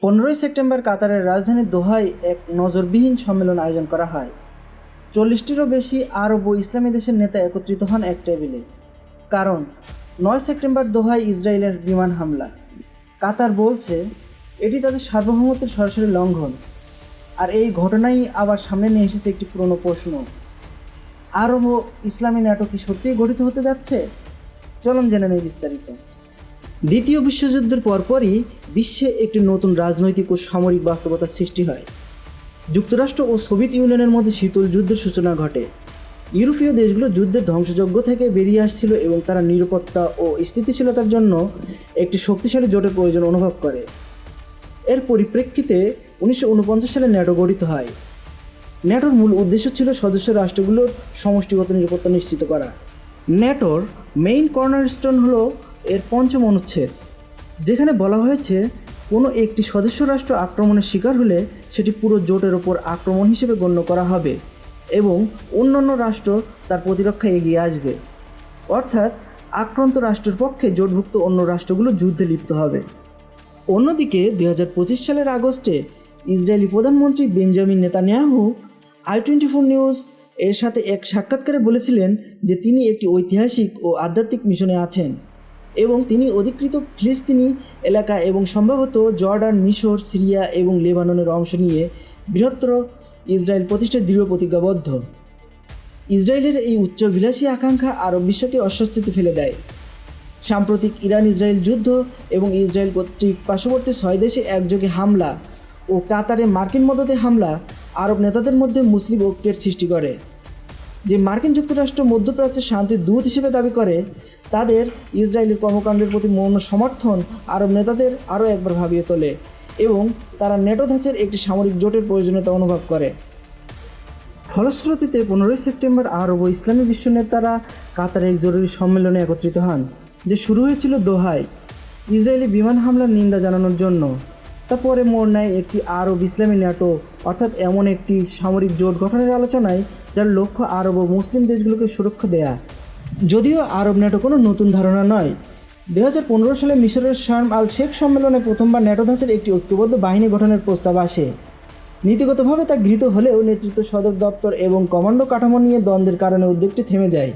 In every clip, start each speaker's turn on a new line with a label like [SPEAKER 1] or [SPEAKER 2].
[SPEAKER 1] পনেরোই সেপ্টেম্বর কাতারের রাজধানী দোহায় এক নজরবিহীন সম্মেলন আয়োজন করা হয়। চল্লিশটিরও বেশি আরব ও ইসলামী দেশের নেতা একত্রিত হন এক টেবিলে। কারণ, নয় সেপ্টেম্বর দোহায় ইসরায়েলের বিমান হামলা। কাতার বলছে, এটি তাদের সার্বভৌমত্বের সরাসরি লঙ্ঘন। আর এই ঘটনাই আবার সামনে নিয়ে এসেছে একটি পুরনো প্রশ্ন। আরব ও ইসলামী নাটক কি সত্যিই গঠিত হতে যাচ্ছে? চলুন জেনে নেই বিস্তারিত। দ্বিতীয় বিশ্বযুদ্ধের পরপরই বিশ্বে একটি নতুন রাজনৈতিক ও সামরিক বাস্তবতার সৃষ্টি হয়। যুক্তরাষ্ট্র ও সোভিয়েত ইউনিয়নের মধ্যে শীতল যুদ্ধের সূচনা ঘটে। ইউরোপীয় দেশগুলো যুদ্ধের ধ্বংসযজ্ঞ থেকে বেরিয়ে আসছিল এবং তারা নিরাপত্তা ও স্থিতিশীলতার জন্য একটি শক্তিশালী জোটের প্রয়োজন অনুভব করে। এর পরিপ্রেক্ষিতে উনিশশো ঊনপঞ্চাশ সালে ন্যাটো গঠিত হয়। ন্যাটোর মূল উদ্দেশ্য ছিল সদস্য রাষ্ট্রগুলোর সমষ্টিগত নিরাপত্তা নিশ্চিত করা। ন্যাটোর মেইন কর্নারস্টোন হলো এর পঞ্চম অনুচ্ছেদ, যেখানে বলা হয়েছে, কোনো একটি সদস্য রাষ্ট্র আক্রমণের শিকার হলে সেটি পুরো জোটের ওপর আক্রমণ হিসেবে গণ্য করা হবে এবং অন্যান্য রাষ্ট্র তার প্রতিরক্ষায় এগিয়ে আসবে। অর্থাৎ, আক্রান্ত রাষ্ট্রের পক্ষে জোটভুক্ত অন্য রাষ্ট্রগুলো যুদ্ধে লিপ্ত হবে। অন্যদিকে দু হাজার পঁচিশ সালের আগস্টে ইসরায়েলি প্রধানমন্ত্রী Benjamin Netanyahu I twenty four news এর সাথে এক সাক্ষাৎকারে বলেছিলেন যে তিনি একটি ঐতিহাসিক ও আধ্যাত্মিক মিশনে আছেন। এবং তিনি অধিকৃত ফিলিস্তিনি এলাকা এবং সম্ভবত জর্ডান, মিশর, সিরিয়া এবং লেবাননের অংশ নিয়ে বৃহত্তর ইসরায়েল প্রতিষ্ঠার দৃঢ় প্রতিজ্ঞাবদ্ধ। ইসরায়েলের এই উচ্চবিলাসী আকাঙ্ক্ষা আরব বিশ্বকে অস্বস্তিতে ফেলে দেয়। সাম্প্রতিক ইরান ইসরায়েল যুদ্ধ এবং ইসরায়েল কর্তৃক পার্শ্ববর্তী ছয় দেশে একযোগে হামলা ও কাতারে মার্কিন মদতে হামলা আরব নেতাদের মধ্যে মুসলিম ঐক্যের সৃষ্টি করে। যে মার্কিন যুক্তরাষ্ট্র মধ্যপ্রাচ্যের শান্তির দূত হিসেবে দাবি করে, তাদের ইসরায়েলি কর্মকাণ্ডের প্রতি মৌন সমর্থন আরব নেতাদের আরও একবার ভাবিয়ে তোলে এবং তারা নেটো ধাঁচের একটি সামরিক জোটের প্রয়োজনীয়তা অনুভব করে। ফলশ্রুতিতে পনেরোই সেপ্টেম্বর আরব ও ইসলামী বিশ্ব নেতারা কাতারে এক জরুরি সম্মেলনে একত্রিত হন, যে শুরু হয়েছিল দোহায়, ইসরায়েলি বিমান হামলার নিন্দা জানানোর জন্য। তারপরে মোড় নেয় একটি আরব ইসলামী ন্যাটো অর্থাৎ এমন একটি সামরিক জোট গঠনের আলোচনায়, যার লক্ষ্য আরব ও মুসলিম দেশগুলোকে সুরক্ষা দেয়া। যদিও আরব ন্যাটো কোনো নতুন ধারণা নয়। দু সালে মিশরের শার্ম আল শেখ সম্মেলনে প্রথমবার ন্যাটো ধাঁচের একটি ঐক্যবদ্ধ বাহিনী গঠনের প্রস্তাব আসে। নীতিগতভাবে তা গৃহীত হলেও নেতৃত্ব সদর দপ্তর এবং কমান্ডো কাঠামো নিয়ে দ্বন্দ্বের কারণে উদ্যোগটি থেমে যায়।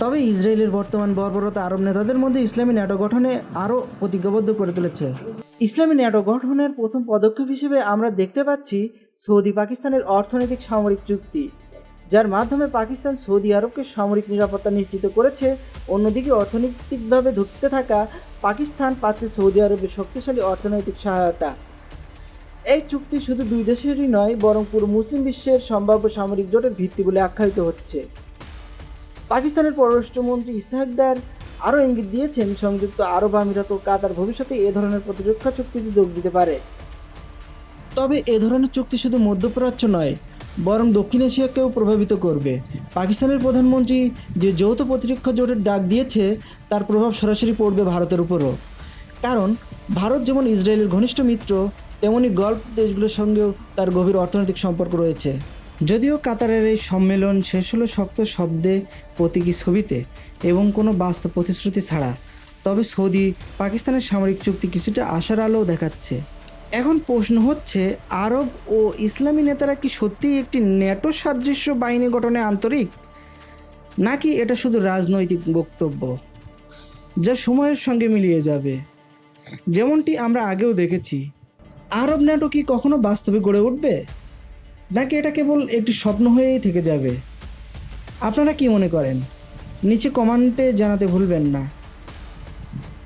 [SPEAKER 1] তবে ইসরায়েলের বর্তমান বর্বরতা আরব নেতাদের মধ্যে ইসলামী ন্যাটো গঠনে আরও প্রতিজ্ঞাবদ্ধ করে তুলেছে। ইসলামী ন্যাটো গঠনের প্রথম পদক্ষেপ হিসেবে আমরা দেখতে পাচ্ছি সৌদি পাকিস্তানের অর্থনৈতিক সামরিক চুক্তি, যার মাধ্যমে পাকিস্তান সৌদি আরবকে সামরিক নিরাপত্তা নিশ্চিত করেছে। অন্যদিকে অর্থনৈতিকভাবে ধুঁকতে থাকা পাকিস্তান পাচ্ছে সৌদি আরবের শক্তিশালী অর্থনৈতিক সহায়তা। এই চুক্তি শুধু দুই দেশেরই নয়, বরং পুরো মুসলিম বিশ্বের সম্ভাব্য সামরিক জোটের ভিত্তি বলে আখ্যায়িত হচ্ছে। পাকিস্তানের পররাষ্ট্রমন্ত্রী ইসাহাকদার আরও ইঙ্গিত দিয়েছেন, সংযুক্ত আরব আমিরাত ও কাতার ভবিষ্যতে এ ধরনের প্রতিরক্ষা চুক্তিতে যোগ দিতে পারে। তবে এ ধরনের চুক্তি শুধু মধ্যপ্রাচ্য নয়, বরং দক্ষিণ এশিয়াকেও প্রভাবিত করবে। পাকিস্তানের প্রধানমন্ত্রী যে যৌথ প্রতিরক্ষা জোটের ডাক দিয়েছে, তার প্রভাব সরাসরি পড়বে ভারতের উপরও। কারণ, ভারত যেমন ইসরায়েলের ঘনিষ্ঠ মিত্র, তেমনি গল্ফ দেশগুলোর সঙ্গেও তার গভীর অর্থনৈতিক সম্পর্ক রয়েছে। যদিও কাতারের এই সম্মেলন শেষ হলো শক্ত শব্দে প্রতীকী ছবিতে এবং কোনো বাস্তব প্রতিশ্রুতি ছাড়া, তবে সৌদি পাকিস্তানের সামরিক চুক্তি কিছুটা আশার আলোও দেখাচ্ছে। এখন প্রশ্ন হচ্ছে, আরব ও ইসলামী নেতারা কি সত্যিই একটি ন্যাটো সাদৃশ্য বাহিনী গঠনে আন্তরিক? নাকি এটা শুধু রাজনৈতিক বক্তব্য, যা সময়ের সঙ্গে মিলিয়ে যাবে? যেমনটি আমরা আগেও দেখেছি। আরব ন্যাটো কি কখনো বাস্তবে গড়ে উঠবে? নাকি এটা কেবল একটি স্বপ্ন হয়েই থেকে যাবে? আপনারা কি মনে করেন? নিচে কমেন্টে জানাতে ভুলবেন না।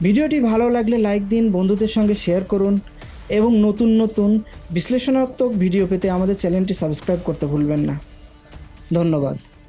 [SPEAKER 1] ভিডিওটি ভালো লাগলে লাইক দিন, বন্ধুদের সঙ্গে শেয়ার করুন এবং নতুন নতুন বিশ্লেষণাত্মক ভিডিও পেতে আমাদের চ্যানেলটি সাবস্ক্রাইব করতে ভুলবেন না। ধন্যবাদ।